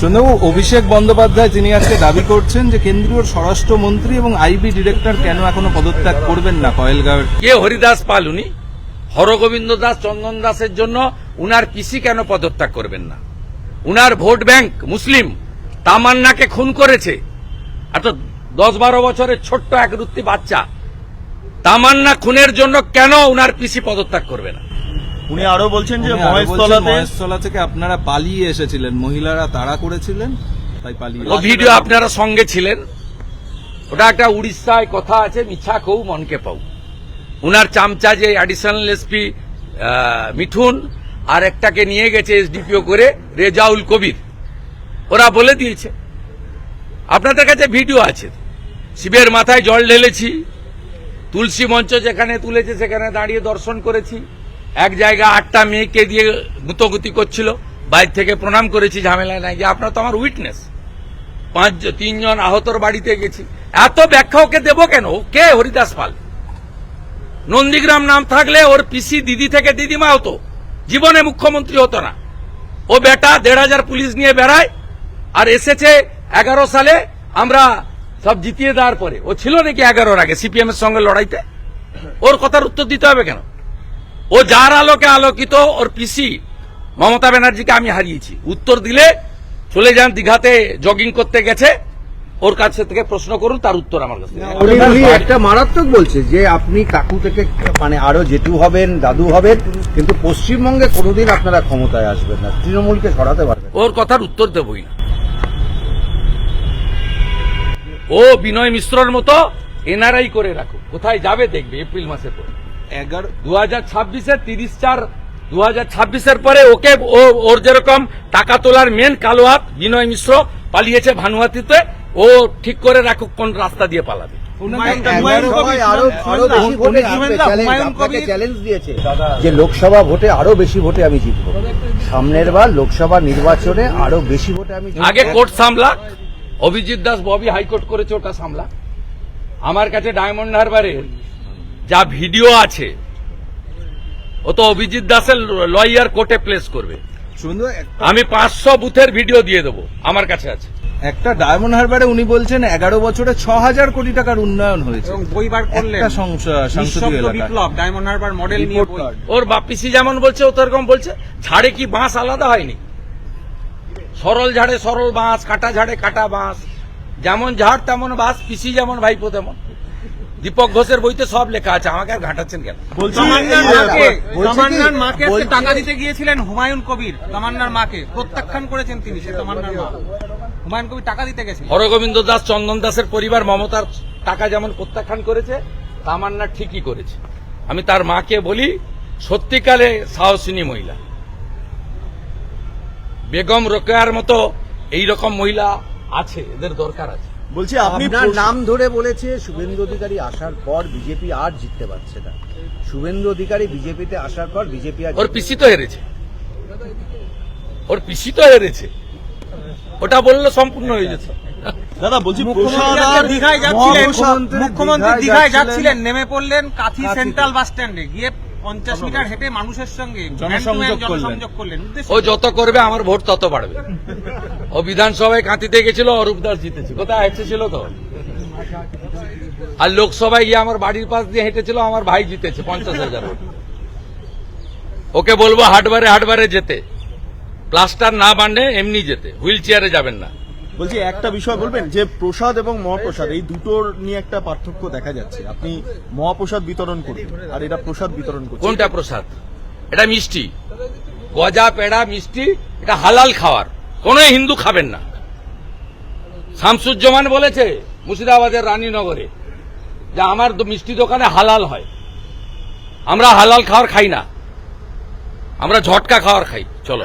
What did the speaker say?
সন্ধ্যাবাবু অভিষেক বন্দ্যোপাধ্যায় তিনি আজকে দাবি করছেন যে কেন্দ্রীয় স্বরাষ্ট্রমন্ত্রী এবং আইবি ডিরেক্টর কেন এখনও পদত্যাগ করবেন না কয়েলগাঁওয়ের? কে হরিদাস পাল উনি? হরগোবিন্দ দাস, চন্দন দাসের জন্য উনার পিসি কেন পদত্যাগ করবেন না? উনার ভোট ব্যাংক মুসলিম, তামান্নাকে খুন করেছে। এত দশ বারো বছরের ছোট্ট এক রুত্তি বাচ্চা, তামান্না খুনের জন্য কেন উনার পিসি পদত্যাগ করবে না? উনি আরও বলছেন যে মহেশতলাতে মহেশতলা থেকে আপনারা পালিয়ে এসেছিলেন। মহিলারা তাড়া করেছিলেন তাই পালিয়ে ভিডিও আপনারা সঙ্গে ছিলেন। ওটা একটা উড়িষ্যায় কথা আছে মিছা কৌ মনকে পাও উনার চামচা যে অ্যাডিশনাল এসপি মিঠুন আর একটাকে নিয়ে গেছে এসডিপিও করে রেজাউল কবির। ওরা বলে দিয়েছে। আপনাদের কাছে ভিডিও আছে। শিবের মাথায় জল ঢেলেছি তুলসী মঞ্চ যেখানে তুলেছে সেখানে দাঁড়িয়ে দর্শন করেছি। এক জায়গা আটটা মেয়েকে দিয়ে গুতগুতি করছিল, বাইর থেকে প্রণাম করেছি, ঝামেলা নাই যে আপনার তো আমার উইটনেস। পাঁচ তিনজন আহতর বাড়িতে গেছি। এত ব্যাখ্যা ওকে দেবো কেন? কে? হরিদাস পাল। নন্দীগ্রাম নাম থাকলে ওর পিসি দিদি থেকে দিদিমা হতো। জীবনে মুখ্যমন্ত্রী হতো না। ও বেটা দেড় হাজার পুলিশ নিয়ে বেড়ায়, আর এসেছে এগারো সালে আমরা সব জিতিয়ে দেওয়ার পরে। ও ছিল নাকি এগারোর আগে সিপিএম এর সঙ্গে লড়াইতে? ওর কথার উত্তর দিতে হবে কেন? ও যার আলোকে আলোকিত ওর পিসি মমতা ব্যানার্জিকে আমি হারিয়েছি। উত্তর দিলে চলে যান দীঘাতে জগিং করতে গেছে। ওর কাছে থেকে প্রশ্ন করুন তার উত্তর আমার কাছে। একটা মারাত্মক বলছে যে আপনি কাকু থেকে মানে আরও জেঠু হবেন দাদু হবেন কিন্তু পশ্চিমবঙ্গে কোনোদিন আপনারা ক্ষমতায় আসবেন না। তৃণমূলকে সরাতে পারবেন ওর কথার উত্তর দেবই না। ও বিনয় মিশ্রর মতো এনআরআই করে রাখো কোথায় যাবে দেখবে এপ্রিল মাসের পর। এগারো দু হাজার ছাব্বিশে তিরিশ চার দু হাজার ছাব্বিশের পরে ওকে ও ওর যেরকম টাকা তোলার মেন কালো হাত বিনয় মিশ্র পালিয়েছে ভানুয়াতিতে ও ঠিক করে রাখুক কোন রাস্তা দিয়ে পালাবে। কবির- চ্যালেঞ্জ দিয়েছে। যে লোকসভা ভোটে আরও বেশি ভোটে আমি জিতবো। সামনের বার লোকসভা নির্বাচনে আরও বেশি ভোটে আমি আগে court সামলা Abhijit Das Bobby high court করেছে ওটা সামলা। আমার কাছে ডায়মন্ড হারবারের যা ভিডিও আছে ও তো অভিজিৎ দাসের লয়ার কোর্টে প্লেস করবে। আমি পাঁচশো বুথের ভিডিও দিয়ে দেবো আমার কাছে আছে। একটা ডায়মন্ড হারবারে উনি বলছেন এগারো বছরে ছ হাজার কোটি টাকার উন্নয়ন হয়েছে। এবং করলেন। একটা সংস- সংসদীয় নিঃশব্দ এলাকায় বিপ্লব ডায়মন্ড হারবার মডেল নিয়ে। ওর বাপিসি যেমন বলছে ও তো এরকম বলছে ঝাড়ে কি বাঁশ আলাদা হয়নি? সরল ঝাড়ে সরল বাঁশ কাটা ঝাড়ে কাটা বাঁশ যেমন ঝাড় তেমন বাঁশ পিসি যেমন ভাইপো তেমন। দীপক ঘোষের বইতে সব লেখা আছে আমাকে আর ঘাটাচ্ছেন কেন? তামান্নার মাকে বলছে কি- তামান্নার মাকে টাকা দিতে গিয়েছিলেন হুমায়ুন কবির তামান্নার মাকে। প্রত্যাখ্যান করেছেন তিনি সে তামান্নার মা। হুমায়ুন কবির টাকা দিতে গেছেন হরগোবিন্দ দাস চন্দন দাসের পরিবার মমতার টাকা যেমন প্রত্যাখ্যান করেছে তামান্না ঠিকই করেছে। আমি তার মাকে বলি সত্যিকালে সাহসিনী মহিলা। বেগম রোকেয়ার মতো এই রকম মহিলা আছে এদের দরকার আছে। বলছি আপনি আপনার নাম ধরে বলেছে শুভেন্দু অধিকারী আসার পর বিজেপি আর জিততে পারছে না। শুভেন্দু অধিকারী বিজেপিতে আসার পর বিজেপি আর ওর পিসি তো হেরেছে। ওর পিসি তো হেরেছে। ওটা বললে সম্পূর্ণ হয়ে যেত। দাদা বলছি দীঘায় যাচ্ছিলেন মুখ্যমন্ত্রী দীঘায়। যাচ্ছিলেন। নেমে পড়লেন কাথি সেন্ট্রাল বাস স্ট্যান্ডে। গিয়ে পঞ্চাশ মিটার হেঁটে মানুষের সঙ্গে জনসংযোগ করলেন। ও যত করবে আমার ভোট তত বাড়বে। ও বিধানসভায় কাঁতিতে গেছিল অরূপ দাস জিতেছে। কোথায়? হেঁটেছিল তো। আর লোকসভায় গিয়ে আমার বাড়ির পাশ দিয়ে হেঁটেছিল আমার ভাই জিতেছে পঞ্চাশ হাজার ওকে বলব হাটবারে হাটবারে যেতে। প্লাস্টার না বাঁধে এমনি যেতে। হুইল চেয়ারে যাবেন না। বলছি একটা বিষয় বলবেন যে প্রসাদ এবং মহাপ্রসাদ এই দুটোর নিয়ে একটা পার্থক্য দেখা যাচ্ছে। আপনি মহাপ্রসাদ বিতরণ করবেন আর এরা প্রসাদ বিতরণ করছে কোনটা প্রসাদ? এটা মিষ্টি। গজা পেড়া মিষ্টি এটা হালাল খাওয়ার। কোন হিন্দু খাবেন না। শামসুজ্জামান বলেছে মুর্শিদাবাদের রানীনগরে যে আমার মিষ্টি দোকানে হালাল হয়। আমরা হালাল খাওয়ার খাই না। আমরা ঝটকা খাওয়ার খাই। চলো।